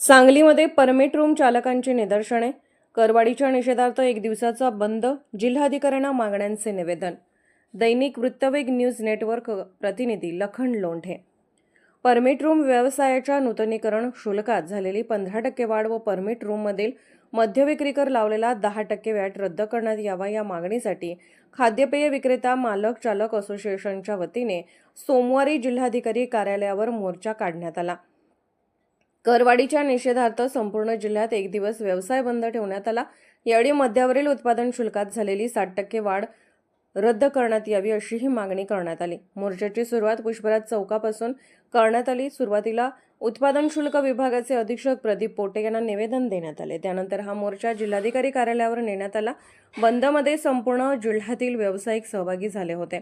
सांगलीमध्ये permit room चालकांची निदर्शने करवाडीच्या निषेधार्थ एक दिवसाचा बंद जिल्हाधिकाऱ्यांना मागण्यांचे निवेदन. दैनिक वृत्तवेग न्यूज नेटवर्क प्रतिनिधी लखन लोंढे परमिट रूम व्यवसायाच्या नूतनीकरण शुल्कात झालेली पंधरा टक्के वाढ व परमिट रूममधील मद्यविक्रीकर लावलेला दहा टक्के वॅट रद्द करण्यात यावा या मागणीसाठी खाद्यपेय विक्रेता मालक चालक असोसिएशनच्या वतीने सोमवारी जिल्हाधिकारी कार्यालयावर मोर्चा काढण्यात आला. करवाढीच्या निषेधार्थ संपूर्ण जिल्ह्यात एक दिवस व्यवसाय बंद ठेवण्यात आला. यावेळी मद्यावरील उत्पादन शुल्कात झालेली साठ टक्के वाढ रद्द करण्यात यावी अशीही मागणी करण्यात आली. मोर्चाची सुरुवात पुष्पराज चौकापासून करण्यात आली. सुरुवातीला उत्पादन शुल्क विभागाचे अधीक्षक प्रदीप पोटे यांना निवेदन देण्यात आले. त्यानंतर हा मोर्चा जिल्हाधिकारी कार्यालयावर नेण्यात आला. बंदमध्ये संपूर्ण जिल्ह्यातील व्यावसायिक सहभागी झाले होते.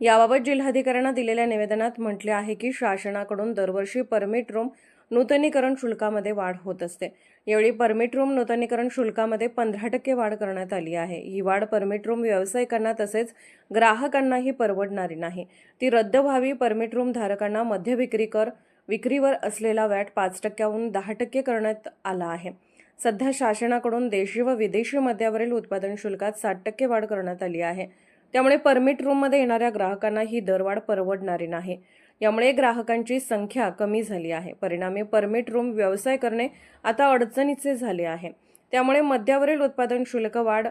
याबाबत जिल्हाधिकाऱ्यांना दिलेल्या निवेदनात म्हटले आहे की शासनाकडून दरवर्षी परमिट रूम नूतनीकरण शुल्कामध्ये वाढ होत असते. यावेळी परमिट रूम नूतनीकरण शुल्कामध्ये पंधरा टक्के वाढ करण्यात आली आहे. ही वाढ परमिट रूम व्यावसायिकांना तसेच ग्राहकांनाही परवडणारी नाही. ती रद्द व्हावी परमिट रूम धारकांना मध्य विक्री कर विक्रीवर असलेला वॅट पाच टक्क्याहून दहा टक्के करण्यात आला आहे. सध्या शासनाकडून देशी व विदेशी मद्यावरील उत्पादन शुल्कात साठ टक्के वाढ करण्यात आली आहे. त्यामुळे परमिट रूममध्ये येणाऱ्या ग्राहकांना ही दरवाढ परवडणारी नाही. यामुळे ग्राहकांची संख्या कमी झाली आहे. परिणामी परमिट रूम व्यवसाय करणे आता अडचणीचे झाले आहे. त्यामुळे मध्यावरील उत्पादन शुल्क वाढ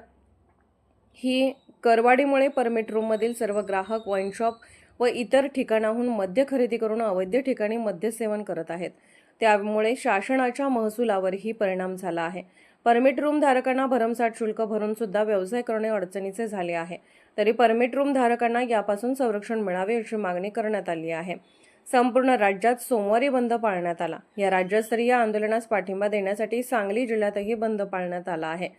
ही करवाढीमुळे परमिट रूममधील सर्व ग्राहक वाईन शॉप व इतर ठिकाणाहून मद्य खरेदी करून अवैध ठिकाणी मद्यसेवन करत आहेत. त्यामुळे शासनाच्या महसुलावरही परिणाम झाला आहे. परमिट रूम धारकांना भरमसाठ शुल्क भरून सुद्धा व्यवसाय करणे अडचणीचे झाले आहे. तरी परमिट रूम धारकांना यापासून संरक्षण मिळावे अशी मागणी करण्यात आली आहे. संपूर्ण राज्यात सोमवारी बंद पाळण्यात आला. या राज्यस्तरीय आंदोलनास पाठिंबा देण्यासाठी सांगली जिल्ह्यातही बंद पाळण्यात आला आहे.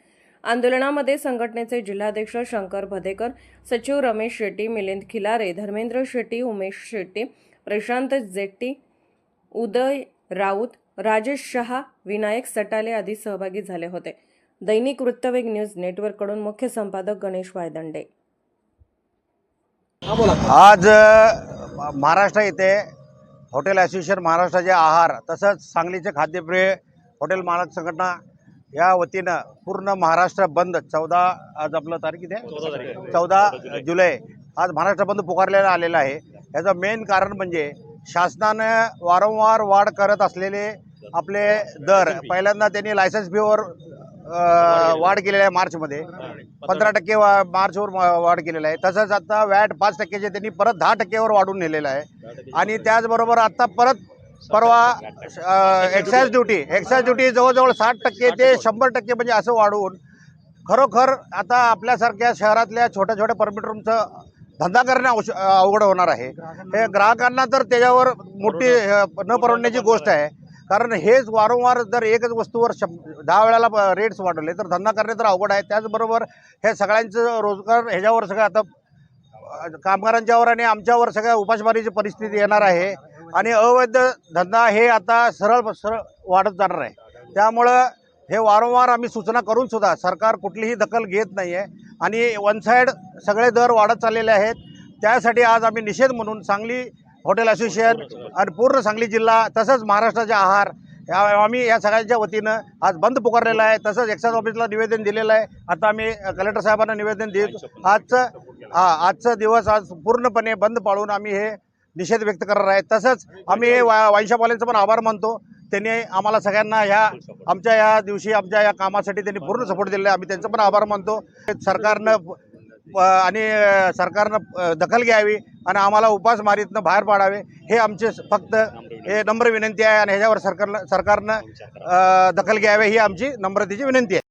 आंदोलनामध्ये संघटनेचे जिल्हाध्यक्ष शंकर भदेकर सचिव रमेश शेट्टी मिलिंद खिलारे धर्मेंद्र शेट्टी उमेश शेट्टी प्रशांत जेट्टी उदय राऊत राजेश शहा विनायक सटाले आदी सहभागी झाले होते. दैनिक वृत्तवेग न्यूज नेटवर्ककडून मुख्य संपादक गणेश वायदंडे. आज महाराष्ट्र येथे हॉटेल असोसिएशन महाराष्ट्राचे आहार तसंच सांगलीचे खाद्यप्रिय हॉटेल मालक संघटना या वतीनं पूर्ण महाराष्ट्र बंद. चौदा आज आपलं तारीख किती आहे? चौदा जुलै. आज महाराष्ट्र बंद पुकारलेला आलेला आहे. याचं मेन कारण म्हणजे शासनानं वारंवार वाढ करत असलेले आपले दर. पहिल्यांदा त्यांनी लायसन्स फीवर वाढ केलेली आहे मार्चमध्ये. पंधरा टक्के वा मार्चवर वाढ केलेला आहे. तसंच आता वॅट पाच टक्क्याचे त्यांनी परत दहा टक्क्यावर वाढवून नेलेलं आहे. आणि त्याचबरोबर आता परत परवा एक्साईज ड्युटी एक्साईज ड्युटी जवळजवळ साठ टक्के ते शंभर टक्के म्हणजे असं वाढवून खरोखर आता आपल्यासारख्या शहरातल्या छोट्या छोट्या परमिट रूमचं धंदा करणे अवश अवघड होणार आहे. हे ग्राहकांना तर त्याच्यावर मोठी न परवडण्याची गोष्ट आहे. कारण हेच वारंवार जर एकच वस्तूवर शं दहा वेळाला रेट्स वाढवले तर धंदा करणे तर अवघड आहे. त्याचबरोबर हे सगळ्यांचं रोजगार ह्याच्यावर सगळं आता कामगारांच्यावर आणि आमच्यावर सगळ्या उपासमारीची परिस्थिती येणार आहे. आणि अवैध धंदा हे आता सरळ सरळ वाढत जाणार आहे. त्यामुळं हे वारंवार आम्ही सूचना करून सुद्धा सरकार कुठलीही दखल घेत नाही आहे आणि वन साईड सगळे दर वाढत चाललेले आहेत. त्यासाठी आज आम्ही निषेध म्हणून सांगली हॉटेल असोसिएशन आणि पूर्ण सांगली जिल्हा तसंच महाराष्ट्राचे आहार या आम्ही या सगळ्यांच्या वतीनं आज बंद पुकारलेला आहे. तसंच एक्साईज ऑफिसला निवेदन दिलेलं आहे. आता आम्ही कलेक्टर साहेबांना निवेदन देत आजचं हा आजचा दिवस आज पूर्णपणे बंद पाळून आम्ही हे निषेध व्यक्त करणार आहे. तसंच आम्ही हे वा वाईनशॉपवाल्यांचं पण आभार मानतो. त्यांनी आम्हाला सगळ्यांना ह्या आमच्या या दिवशी आमच्या या कामासाठी त्यांनी पूर्ण सपोर्ट दिलेला आहे. आम्ही त्यांचं पण आभार मानतो. सरकारनं आणि सरकारनं दखल घ्यावी आणि आम्हाला उपासमारीतनं बाहेर पाडावे हे आमचे फक्त हे नम्र विनंती आहे आणि ह्याच्यावर सरकारनं सरकारनं दखल घ्यावी ही आमची नम्रतेची विनंती आहे.